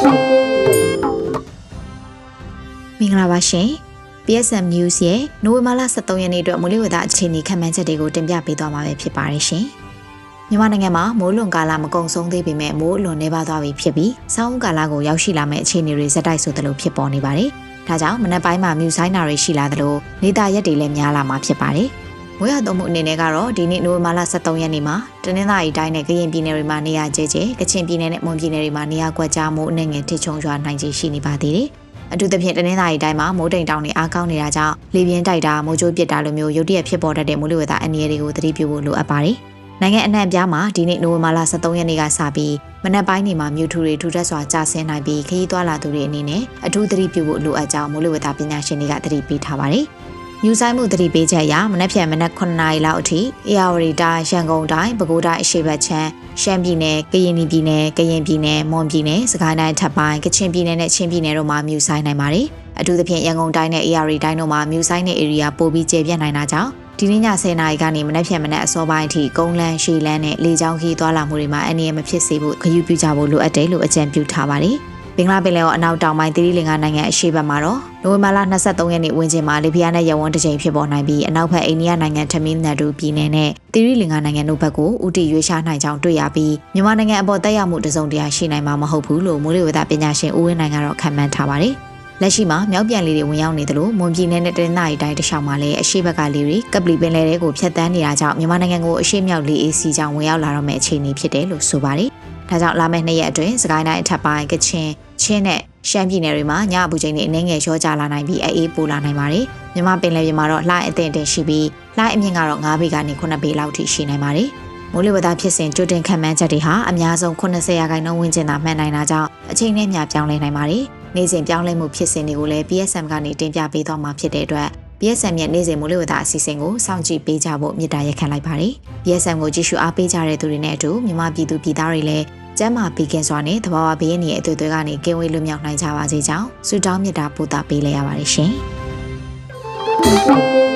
မင်္ဂလာပါရှင်။ PSM News ရဲ့နိုဝင်ဘာလ23ရက်နေ့အတွက်မိုးလေဝသအခြေအနေခန့်မှန်းချက်တွေကိုတင်ပြပေးသွားမှာဖြစ်ပါတယ်ရှင်။မြန်မာနိုင်ငံမှာမိုးလွန်ကာလမကုံဆုံးသေးပေမဲ့မိုးလွန်နေပါသွားပြီဖြစ်ပြီးဆောင်းဦးကာလကိုရောက်ရှိလာမယ့်အခြေအနေတွေဇက်တိုက်ဆိုသလိုဖြစ်ပေါ်နေပါတယ်။ဒါကြောင့်မနက်ပိုင်းမှာမြူဆိုင်နာတွေရှိလာသလိုနေသားရက်တွေလည်းများလာမှာဖြစ်ပါတယ်။ မိုးရသုံးမှုအနေနဲ့ကတော့ဒီနေ့နိုဝင်ဘာလ23ရက်နေ့မှာတနင်္သာရီတိုင်းနဲ့ကရင်ပြည်နယ်တွေမှာနေရာကျဲကျဲကချင်ပြည်နယ်နဲ့မွန်ပြည်နယ်တွေမှာနေရာကွက်ကြားမိုးအနှဲငယ်ထစ်ချုံရွာနိုင်ခြေရှိနေပါသေးတယ်။အထူးသဖြင့်တနင်္သာရီတိုင်းမှာမိုးတိမ်တောင်တွေအားကောင်းနေတာကြောင့်လေပြင်းတိုက်တာမိုးကြိုးပစ်တာလိုမျိုးရုတ်တရက်ဖြစ်ပေါ်တတ်တဲ့မိုးလေဝသအန္တရာယ်တွေကိုသတိပြုဖို့လိုအပ်ပါတယ်။နိုင်ငံအနှံ့အပြားမှာဒီနေ့နိုဝင်ဘာလ23ရက်နေ့ကစပြီးမနက်ပိုင်းနေမှာမြူထူတွေထူထပ်စွာကျဆင်းနိုင်ပြီးခရီးသွားလာသူတွေအနေနဲ့အထူးသတိပြုဖို့လိုအပ်ကြောင်းမိုးလေဝသပညာရှင်တွေကသတိပေးထားပါတယ်။ မြူဆိုင်မှုသတိပေးချက်အရမနက်ဖြန်မနက်9နာရီလောက်အထိအေရဝတီတိုင်းရန်ကုန်တိုင်းပဲခူးတိုင်းအရှေ့ဘက်ခြမ်းရှမ်းပြည်နယ်ကရင်ပြည်နယ်ကရင်ပြည်နယ်မွန်ပြည်နယ်စကိုင်းတိုင်းထပ်ပိုင်းကချင်ပြည်နယ်နဲ့ချင်းပြည်နယ်တို့မှာမြူဆိုင်နိုင်ပါတယ်။အထူးသဖြင့်ရန်ကုန်တိုင်းနဲ့ AR တိုင်းတို့မှာမြူဆိုင်တဲ့ area ပိုပြီးကျယ်ပြန့်နိုင်တာကြောင့်ဒီနေ့ည10:00နာရီကနေမနက်ဖြန်မနက်အစောပိုင်းအထိကုန်းလန်းရှည်လန်းနဲ့လေကြောင်းခီးသွားလာမှုတွေမှာအန္တရာယ်မဖြစ်စေဖို့ခရူးပြကြဖို့လိုအပ်တယ်လို့အကြံပြုထားပါတယ်။ဘ င်္ဂလားပင်လယ်ော်အနောက်တောင်ပိုင်းသီရိလင်္ကာနိုင်ငံအရှေ့ဘက်မှာတော့နိုဝင်ဘာလ23ရက်နေ့ဝန်းကျင်မှာလေပြင်းနဲ့ရဝန်းတစ်ချိန်ဖြစ်ပေါ်နိုင်ပြီးအနောက်ဘက်အိန္ဒိယနိုင်ငံထမင်းနက်ဒူပြည်နယ်နဲ့သီရိလင်္ကာနိုင်ငံတို့ဘက်ကိုဥတီရွေးရှားနိုင်ကြောင်းတွေ့ရပြီးမြန်မာနိုင်ငံအပေါ်တက်ရောက်မှုတစုံတရာရှိနိုင်မှာမဟုတ်ဘူးလို့မိုးလေဝသပညာရှင်ဦးဝင်းနိုင်ကတော့ခန့်မှန်းထားပါတယ်။လက်ရှိမှာမြောက်ပြန်လေတွေဝင်ရောက်နေသလိုမွန်ပြည်နယ်နဲ့တနင်္သာရီတိုင်းတခြားမှာလည်းအရှိဘက်ကလေတွေကပလီပင်လယ်တွေကိုဖျက်ဆီးနေတာကြောင့်မြန်မာနိုင်ငံကိုအရှိမြောက်လေအေးစီကြောင့်ဝင်ရောက်လာတော့မယ့်အခြေအနေဖြစ်တယ်လို့ဆိုပါတယ်။ ဒါကြောင့်လာမယ့်နှစ်ရက်အတွင်းစကိုင်းတိုင်းအထက်ပိုင်းကချင်ချင်းနဲ့ရှမ်းပြည်နယ်တွေမှာညအပူချိန်တွေအနည်းငယ်လျော့ကျလာနိုင်ပြီးအေးပိုလာနိုင်ပါတယ်။မြမပင်လယ်ပြင်မှာတော့လှိုင်းအသင့်အတင်ရှိပြီးလှိုင်းအမြင့်ကတော့9ပေကနေ9ပေလောက်ထိရှိနိုင်ပါတယ်။မိုးလေဝသဖြစ်စဉ်ကြိုတင်ခံမှန်းချက်တွေဟာအများဆုံး80ရာခိုင်နှုန်းဝန်းကျင်သာမှန်နိုင်တာကြောင့်အချိန်နဲ့မျှပြောင်းလဲနိုင်ပါတယ်။နေ့စဉ်ပြောင်းလဲမှုဖြစ်စဉ်တွေကိုလည်း PSM ကနေတင်ပြပေးသွားမှာဖြစ်တဲ့အတွက် PSM ရဲ့နေ့စဉ်မိုးလေဝသအစီအစဉ်ကိုစောင့်ကြည့်ပေးကြဖို့မြစ်တာရက်ခံလိုက်ပါတယ်။ PSM ကိုကြည့်ရှုအားပေးကြတဲ့သူတွေနဲ့အတူမြန်မာပြည်သူပြည်သားတွေလည်း ကျမ်းမာပေးကင်စွာနဲ့တဘာဝဘေးရန်ရဲ့အသွေးသွေးကနေကင်းဝေးလွတ်မြောက်နိုင်ကြပါစေကြောင်းဆုတောင်းမေတ္တာပို့သပေးလိုက်ရပါတယ်ရှင်။